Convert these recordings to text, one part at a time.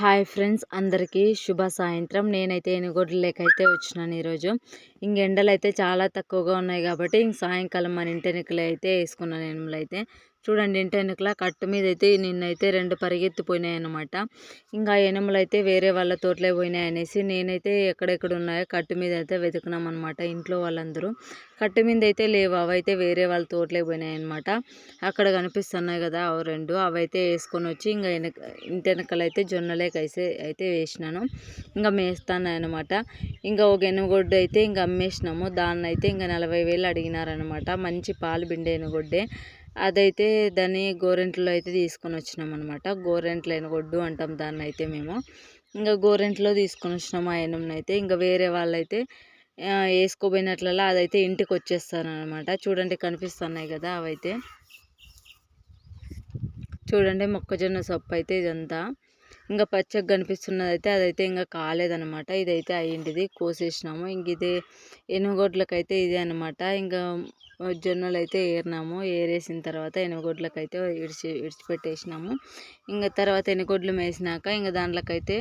Hi friends అందరికీ శుభ సాయంత్రం. నేనైతే ఎనుగొడ్లకైతే వచ్చినాను ఈరోజు. ఇంక ఎండలు అయితే చాలా తక్కువగా ఉన్నాయి కాబట్టి ఇంక సాయంకాలం మన ఇంటెనుకలు అయితే వేసుకున్నాను ఎనుములు అయితే చూడండి ఇంటి వెనకల కట్టు మీద అయితే నిన్నైతే రెండు పరిగెత్తిపోయినాయి అనమాట ఇంకా ఎనుములు అయితే వేరే వాళ్ళ తోటలే పోయినాయి అనేసి నేనైతే ఎక్కడెక్కడ ఉన్నాయో కట్టు మీద అయితే వెతుకున్నాం అనమాట ఇంట్లో వాళ్ళందరూ. కట్టు మీద అయితే లేవు అవైతే వేరే వాళ్ళ తోటలే పోయినాయి అనమాట అక్కడ కనిపిస్తున్నాయి కదా అవి రెండు అవైతే వేసుకొని వచ్చి ఇంకా వెనక ఇంటి వెనకలు అయితే జొన్నలే అయితే వేసినాను. ఇంకా మేస్తాను అనమాట ఇంకా ఒక ఎనుగొడ్డు అయితే ఇంకా అమ్మేసినాము. దాన్ని అయితే ఇంకా నలభై వేలు అడిగినారనమాట మంచి పాలు బిండే ఎనుగొడ్డే. అదైతే దాన్ని గోరెంట్లో అయితే తీసుకొని వచ్చినాం అనమాట గోరెంట్లైన గొడ్డు అంటాం దాన్ని అయితే మేము. ఇంకా గోరెంట్లో తీసుకొని వచ్చినాం ఆ అయితే. ఇంకా వేరే వాళ్ళైతే వేసుకోపోయినట్లలా అదైతే ఇంటికి వచ్చేస్తానమాట చూడండి కనిపిస్తున్నాయి కదా అవైతే. చూడండి మొక్కజొన్న సొప్పు అయితే ఇదంతా. ఇంకా పచ్చగా కనిపిస్తున్నది అయితే అదైతే ఇంకా కాలేదనమాట ఇదైతే అయ్యింటిది కోసేసినాము. ఇంక ఇదే ఎనుగొడ్లకైతే ఇదే అనమాట ఇంకా జొన్నలు అయితే ఏరినాము. ఏరేసిన తర్వాత ఎనుగొడ్లకైతే ఇడిచి ఇడిచిపెట్టేసినాము. ఇంకా తర్వాత ఎనుగొడ్లు మేసినాక ఇంకా దాంట్లోకైతే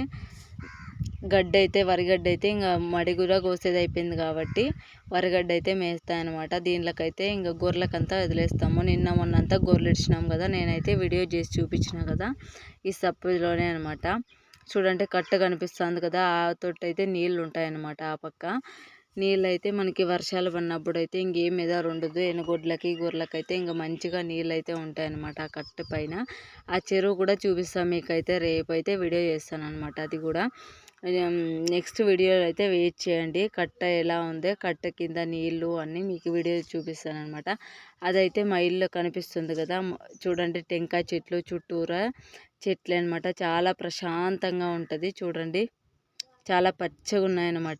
గడ్డ అయితే వరిగడ్డ అయితే ఇంకా మడి కూడా కోసేది అయిపోయింది కాబట్టి వరిగడ్డ అయితే మేస్తాయి అనమాట దీంట్లోకైతే ఇంకా గొర్రెలకంతా వదిలేస్తాము. నిన్న మొన్నంతా గొర్రెలు ఇచ్చినాం కదా నేనైతే వీడియో చేసి చూపించిన కదా ఈ సప్పులోనే అనమాట చూడండి కట్ట కనిపిస్తుంది కదా ఆ తోట అయితే నీళ్ళు ఉంటాయన్నమాట ఆ పక్క. నీళ్ళు అయితే మనకి వర్షాలు పడినప్పుడు అయితే ఇంకేం మీద ఉండదు. ఎనుగొడ్లకి గొర్రెలకైతే ఇంకా మంచిగా నీళ్ళు అయితే ఉంటాయన్నమాట ఆ కట్ట పైన. ఆ చెరువు కూడా చూపిస్తాను మీకైతే రేపు అయితే వీడియో చేస్తాను అనమాట అది కూడా. నెక్స్ట్ వీడియోలో అయితే వెయిట్ చేయండి. కట్ట ఎలా ఉంది? కట్ట కింద నీళ్ళు అన్నీ మీకు వీడియో చూపిస్తాను అనమాట అదైతే మా ఇల్లు కనిపిస్తుంది కదా. చూడండి టెంకాయ చెట్లు చుట్టూరా చెట్లు అనమాట చాలా ప్రశాంతంగా ఉంటుంది. చూడండి. చాలా పచ్చగా ఉన్నాయన్నమాట.